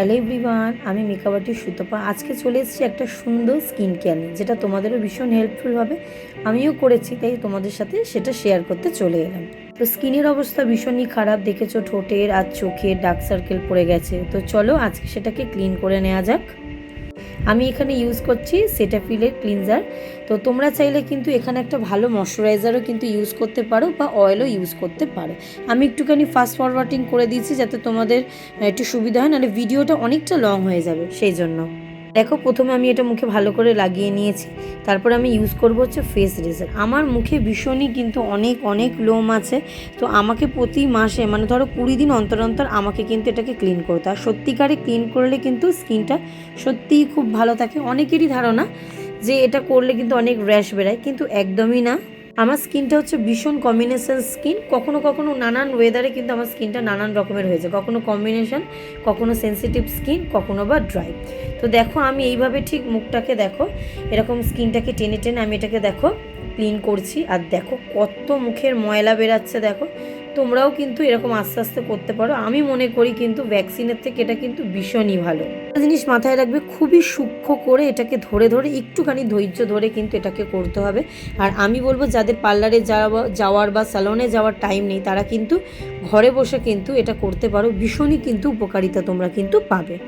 Hello everyone, আমি মেকআপার্টির সুতপা। আজকে চলে এসেছি একটা সুন্দর স্কিন কেয়ার নিয়ে, যেটা তোমাদেরও ভীষণ হেল্পফুল হবে। আমিও করেছি, তাই তোমাদের সাথে সেটা শেয়ার করতে চলে এলাম। তো স্কিনের অবস্থা ভীষণই খারাপ, দেখেছ ঠোঁটের আর চোখের ডার্ক সার্কেল পড়ে গেছে। তো চলো আজকে সেটাকে ক্লিন করে নেওয়া যাক। আমি এখানে ইউজ করছি সেটাফিলের ক্লিনজার তো তোমরা চাইলে কিন্তু এখানে একটা ভালো ময়শ্চারাইজারও কিন্তু ইউজ করতে পারো বা অয়েলও ইউজ করতে পারো। আমি একটুখানি ফাস্ট ফরওয়ার্ডিং করে দিয়েছি যাতে তোমাদের একটু সুবিধা হয়, নাহলে ভিডিওটা অনেকটা লং হয়ে যাবে, সেই জন্য। দেখো, প্রথমে আমি এটা মুখে ভালো করে লাগিয়ে নিয়েছি। তারপর আমি ইউজ করব হচ্ছে ফেস রেজার আমার মুখে ভীষণই কিন্তু অনেক অনেক লোম আছে। তো আমাকে প্রতি মাসে মানে ধরো কুড়ি দিন অন্তর অন্তর আমাকে কিন্তু এটাকে ক্লিন করতে হয়। সত্যিকারে ক্লিন করলে কিন্তু স্কিনটা সত্যিই খুব ভালো থাকে। অনেকেরই ধারণা যে এটা করলে কিন্তু অনেক র্যাশ বেরায়, কিন্তু একদমই না। আমার স্কিনটা হচ্ছে ভীষণ কম্বিনেশন স্কিন। কখনো কখনো নানান ওয়েদারে কিন্তু আমার স্কিনটা নানান রকমের হয়েছে কখনো কম্বিনেশন কখনো সেন্সিটিভ স্কিন কখনো বা ড্রাই তো দেখো, আমি এইভাবে ঠিক মুখটাকে দেখো, এরকম স্কিনটাকে টেনে টেনে আমি এটাকে দেখো ক্লিন করছি। আর দেখো কত মুখের ময়লা বেরাচ্ছে, দেখো। তোমরাও কিন্তু এরকম আস্তে আস্তে করতে পারো। আমি মনে করি কিন্তু ভ্যাকসিনের থেকে এটা কিন্তু ভীষণই ভালো। একটা জিনিস মাথায় রাখবে, খুবই সূক্ষ্ম করে এটাকে ধরে ধরে, একটুখানি ধৈর্য ধরে কিন্তু এটাকে করতে হবে। আর আমি বলব, যাদের পার্লারে যাওয়া, যাওয়ার বা স্যালনে যাওয়ার টাইম নেই, তারা কিন্তু ঘরে বসে কিন্তু এটা করতে পারো। ভীষণই কিন্তু উপকারিতা তোমরা কিন্তু পাবে।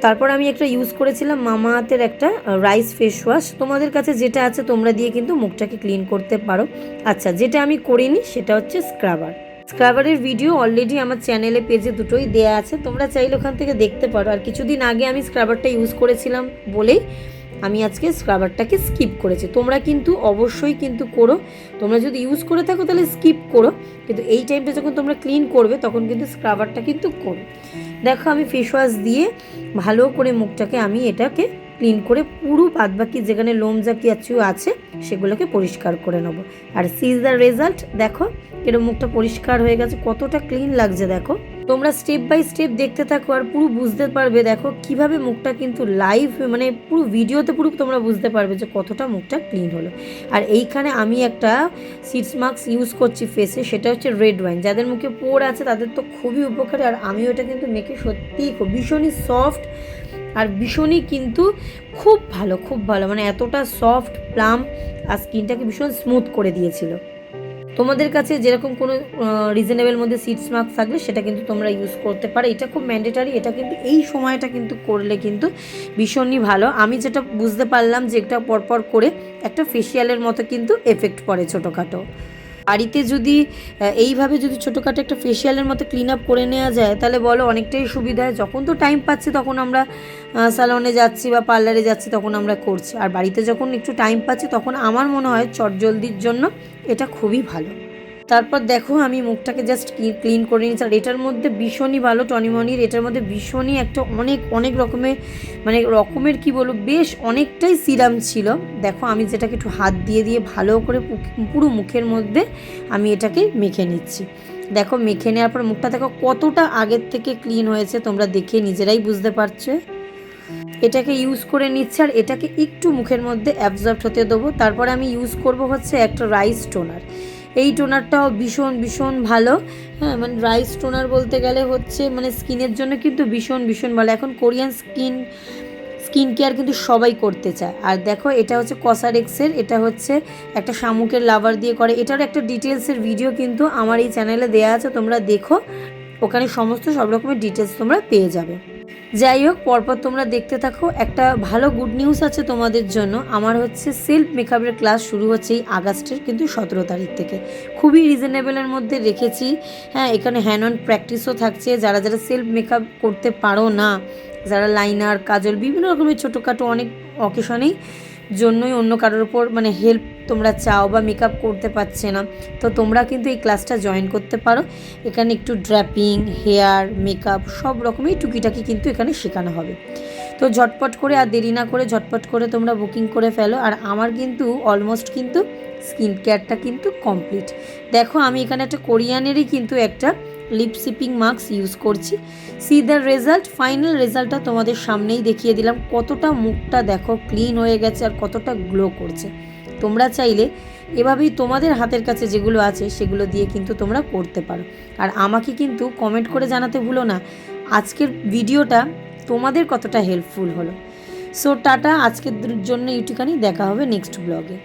তারপর আমি একটা ইউজ করেছিলাম মামা হাতের একটা রাইস ফেস ওয়াশ তোমাদের কাছে যেটা আছে, তোমরা দিয়ে কিন্তু মুখটাকে ক্লিন করতে পারো। আচ্ছা যেটা আমি করিনি, সেটা হচ্ছে স্ক্রাবার স্ক্রাবারের ভিডিও অলরেডি আমার চ্যানেলে পেজে দুটোই দেয়া আছে। তোমরা চাইলে ওখান থেকে দেখতে পারো। আর কিছুদিন আগে আমি স্ক্রাবারটা ইউজ করেছিলাম বলেই আমি আজকে স্ক্রাবারটাকে স্কিপ করেছি। তোমরা কিন্তু অবশ্যই কিন্তু করো। তোমরা যদি ইউজ করে থাকো তাহলে স্কিপ করো। কিন্তু এই টাইমটা যখন তোমরা ক্লিন করবে, তখন কিন্তু স্ক্রাবারটা কিন্তু করো। দেখো আমি ফেস ওয়াশ দিয়ে ভালো করে মুখটাকে আমি এটাকে ক্লিন করে পুরো বাদবাকি যেখানে লোম যা কিছু আছে সেগুলোকে পরিষ্কার করে নেব। আর সিজ দ্য রেজাল্ট দেখো এরকম মুখটা পরিষ্কার হয়ে গেছে, কতটা ক্লিন লাগছে, দেখো। তোমরা স্টেপ বাই স্টেপ দেখতে থাকো আর পুরো বুঝতে পারবে, দেখো, কীভাবে মুখটা কিন্তু লাইভ মানে পুরো ভিডিওতে পুরো তোমরা বুঝতে পারবে যে কতটা মুখটা ক্লিন হলো। আর এইখানে আমি একটা সিটস মাস্ক ইউজ করছি ফেসে সেটা হচ্ছে রেড ওয়াইন যাদের মুখে পোর আছে, তাদের তো খুবই উপকারী, আর আমি ওটা কিন্তু মেখে সত্যিই খুব, ভীষণই সফট আর ভীষণই কিন্তু খুব ভালো খুব ভালো। মানে এতটা সফট প্লাম আর স্কিনটাকে ভীষণ স্মুথ করে দিয়েছিল। তোমাদের কাছে যেরকম কোনো রিজনেবল মধ্যে সিটস মার্ক থাকলে সেটা কিন্তু তোমরা ইউজ করতে পারো। এটা খুব ম্যান্ডেটারি এটা কিন্তু এই সময়টা কিন্তু করলে কিন্তু ভীষণই ভালো। আমি যেটা বুঝতে পারলাম যে এটা পরপর করে একটা ফেসিয়ালের মতো কিন্তু এফেক্ট পড়ে ছোটোখাটো। বাড়িতে যদি এইভাবে যদি ছোটোখাটো একটা ফেসিয়ালের মতো ক্লিন আপ করে নেওয়া যায়, তাহলে বলো অনেকটাই সুবিধা হয়। যখন তো টাইম পাচ্ছি তখন আমরা স্যালনে যাচ্ছি বা পার্লারে যাচ্ছি তখন আমরা করছি। আর বাড়িতে যখন একটু টাইম পাচ্ছি তখন আমার মনে হয় চটজলদির জন্য এটা খুবই ভালো। তারপর দেখো আমি মুখটাকে জাস্ট ক্লিন করে নিয়েছি। আর এটার মধ্যে ভীষণই ভালো টনিমনির এটার মধ্যে ভীষণই একটা অনেক অনেক রকমের মানে রকমের কি বলব, বেশ অনেকটাই সিরাম ছিল। দেখো আমি যেটাকে একটু হাত দিয়ে দিয়ে ভালো করে পুরো মুখের মধ্যে আমি এটাকে মেখে নিচ্ছি। দেখো মেখে নেওয়ার পর মুখটা দেখো কতটা আগের থেকে ক্লিন হয়েছে, তোমরা দেখে নিজেরাই বুঝতে পারছ। এটাকে ইউজ করে নিচ্ছে আর এটাকে একটু মুখের মধ্যে অ্যাবজর্ব হতে দেবো। তারপরে আমি ইউজ করব হচ্ছে একটা রাইস টোনার এই টোনারটাও ভীষণ ভীষণ ভালো। হ্যাঁ মানে রাইস টোনার বলতে গেলে হচ্ছে মানে স্কিনের জন্য কিন্তু ভীষণ ভীষণ ভালো। এখন কোরিয়ান স্কিন স্কিন কেয়ার কিন্তু সবাই করতে চায়। আর দেখো, এটা হচ্ছে কসারেক্সের এটা হচ্ছে একটা শামুকের লাভার দিয়ে করে। এটার একটা ডিটেলসের ভিডিও কিন্তু আমার এই চ্যানেলে দেওয়া আছে, তোমরা দেখো। ওখানে সমস্ত সব রকমের ডিটেলস তোমরা পেয়ে যাবে। যাই হোক, পরপর তোমরা দেখতে থাকো। একটা ভালো গুড নিউজ আছে তোমাদের জন্য। আমার হচ্ছে সেলফ মেকআপের ক্লাস শুরু হচ্ছে এই আগস্টের, কিন্তু সতেরো তারিখ থেকে। খুবই রিজনেবলের মধ্যে রেখেছি। হ্যাঁ এখানে হ্যান্ড অন প্র্যাকটিসও থাকছে। যারা যারা সেলফ মেকআপ করতে পারো না, যারা লাইনার কাজল, বিভিন্ন রকমের ছোটোখাটো অনেক অকেশনেই জন্যই অন্য কারোর ওপর মানে হেল্প তোমরা চাও বা মেকআপ করতে পারছে না। তো তোমরা কিন্তু এই ক্লাসটা জয়েন করতে পারো। এখানে একটু ড্র্যাপিং হেয়ার মেকআপ সব রকমই টুকিটাকি কিন্তু এখানে শেখানো হবে। তো ঝটপট করে আর দেরি না করে ঝটপট করে তোমরা বুকিং করে ফেলো। আর আমার কিন্তু অলমোস্ট কিন্তু স্কিন কেয়ারটা কিন্তু কমপ্লিট দেখো আমি এখানে একটা কোরিয়ানেরই কিন্তু একটা লিপ সিপিং মাস্ক ইউজ করছি। সি দ্য রেজাল্ট ফাইনাল রেজাল্টটা তোমাদের সামনেই দেখিয়ে দিলাম। কতটা মুখটা দেখো ক্লিন হয়ে গেছে আর কতটা গ্লো করছে। তোমরা চাইলে এভাবেই তোমাদের হাতের কাছে যেগুলো আছে, সেগুলো দিয়ে কিন্তু তোমরা করতে পারো। আর আমাকে কিন্তু কমেন্ট করে জানাতে ভুলো না, আজকের ভিডিওটা তোমাদের কতটা হেল্পফুল হলো। সো টাটা, আজকের জন্য ইউটিকানি দেখা হবে নেক্সট ব্লগে